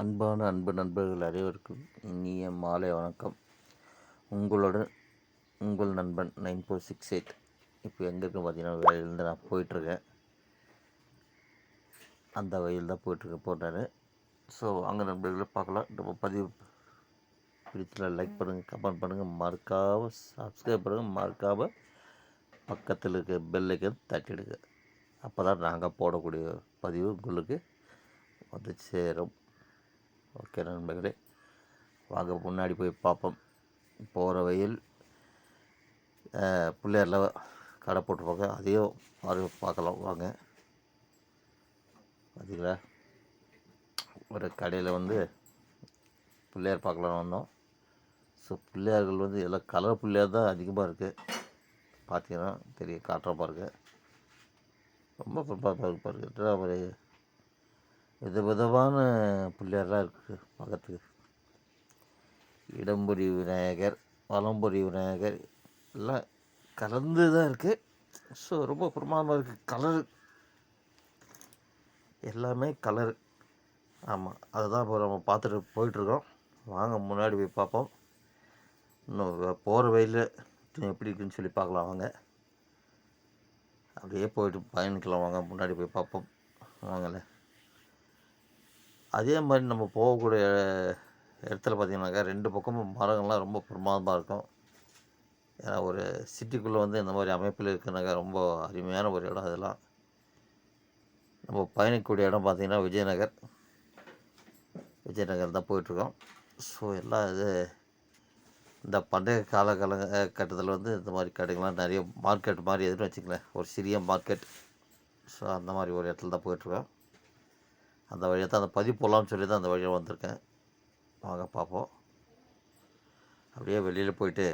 அன்பான அன்பு நண்பர்கள் அனைவருக்கும் இனிய மாலை வணக்கம். உங்களுடன் உங்கள் நண்பன் நைன் ஃபோர் சிக்ஸ் எயிட். இப்போ எங்கே இருக்குன்னு பார்த்தீங்கன்னா வேலையிலேருந்து நான் போயிட்டுருக்கேன். அந்த வழியில் தான் போயிட்டுருக்கேன் போட்டார் ஸோ அங்கே நண்பர்களை பார்க்கலாம். நம்ம பதிவு பிடிச்சல லைக் பண்ணுங்கள் கமெண்ட் பண்ணுங்கள் மறக்காமல் சப்ஸ்கிரைப் பண்ணுங்கள் மறக்காமல் பக்கத்தில் இருக்க பெல்லைக்கு தட்டிடுங்க. அப்போ தான் நாங்கள் போடக்கூடிய பதிவு உங்களுக்கு வந்து சேரும். ஓகே நண்பர்களே வாங்க முன்னாடி போய் பார்ப்போம். போகிற வழியில் பிள்ளையாரில் கடை போட்டுருப்பாங்க. அதையும் பாரு பார்க்கலாம். வாங்க. பார்த்தீங்களா ஒரு கடையில் வந்து பிள்ளையார் பார்க்கலாம்னு வந்தோம். ஸோ பிள்ளையார்கள் வந்து எல்லாம் கலர் பிள்ளையார் தான் அதிகமாக இருக்குது பார்த்தீங்கன்னா தெரிய காட்டுற பாருங்க. ரொம்ப பிரபாதமாக பாருங்க. ஒரு வித விதமான பிள்ளையெல்லாம் இருக்குது பார்க்கறதுக்கு இடம்பொடி விநாயகர் வலம்பொடி விநாயகர் எல்லாம் கலந்து தான் இருக்குது ஸோ ரொம்ப பிரமாதமாக இருக்குது கலர் எல்லாமே கலர் ஆமாம் அதுதான் இப்போ நம்ம பார்த்துட்டு போயிட்டுருக்கோம். வாங்க முன்னாடி போய் பார்ப்போம். இன்னும் போகிற வழியில் எப்படி இருக்குன்னு சொல்லி பார்க்கலாம் வாங்க. அப்படியே போயிட்டு பயணிக்கலாம் வாங்க முன்னாடி போய் பார்ப்போம். வாங்கலை அதே மாதிரி நம்ம போகக்கூடிய இடத்துல பார்த்தீங்கன்னாக்கா ரெண்டு பக்கமும் மரங்கள்லாம் ரொம்ப பிரமாதமாக இருக்கும். ஏன்னா ஒரு சிட்டிக்குள்ளே வந்து இந்த மாதிரி அமைப்பில் இருக்குனாக்கா ரொம்ப அருமையான ஒரு இடம் அதெல்லாம். நம்ம பயணிக்கக்கூடிய இடம் பார்த்திங்கன்னா விஜயநகர். விஜயநகர் தான் போயிட்டுருக்கோம். ஸோ எல்லாம் இது இந்த பண்டைய காலகால கட்டத்தில் வந்து இந்த மாதிரி கடைகள்லாம் நிறைய மார்க்கெட் மாதிரி எதுன்னு வச்சுக்கலேன் ஒரு சிறிய மார்க்கெட். ஸோ அந்த மாதிரி ஒரு இடத்துல தான் போயிட்டுருக்கோம். அந்த வழியாக தான் அந்த பதிவு சொல்லி தான் அந்த வழியாக வந்திருக்கேன். வாங்க பார்ப்போம். அப்படியே வெளியில் போயிட்டு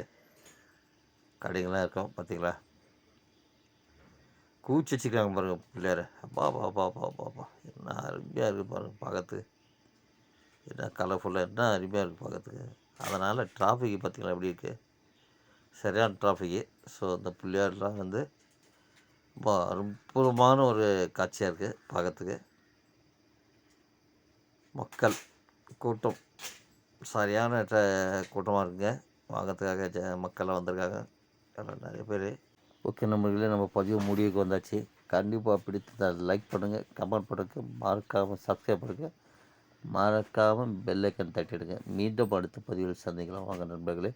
கடைகள்லாம் இருக்கும் பார்த்தீங்களா? கூச்சி வச்சுக்கிறாங்க பாருங்கள் பிள்ளையார. அப்பா பா பா பா பா பா என்ன அருமையாக இருக்குது பாருங்கள் பார்க்கறதுக்கு. என்ன கலர்ஃபுல்லாக என்ன அருமையாக இருக்குது பார்க்கறதுக்கு. அதனால் டிராஃபிக் பார்த்திங்களா எப்படி இருக்குது சரியான டிராஃபிக்கு ஸோ அந்த பிள்ளையார்லாம் வந்து ரொம்ப அற்புதமான ஒரு காட்சியாக இருக்குது பார்க்கறதுக்கு. மக்கள் கூட்டம். சரியான ட- கூட்டமாக இருக்குங்க. வாங்கிறதுக்காக ஜ மக்கள்லாம் வந்திருக்காங்க. எல்லாம் நிறைய பேர். ஓகே நம்மளே நம்ம பதிவு முடிவுக்கு வந்தாச்சு. கண்டிப்பாக பிடித்ததை லைக் பண்ணுங்கள் கமெண்ட் பண்ணுங்கள் மறக்காமல் சப்ஸ்கிரைப் பண்ணுங்கள் மறக்காமல் பெல்லைக்கன் தட்டிடுங்க. மீண்டும் அடுத்த பதிவில் சந்திக்கலாம். வாங்க நண்பர்களே.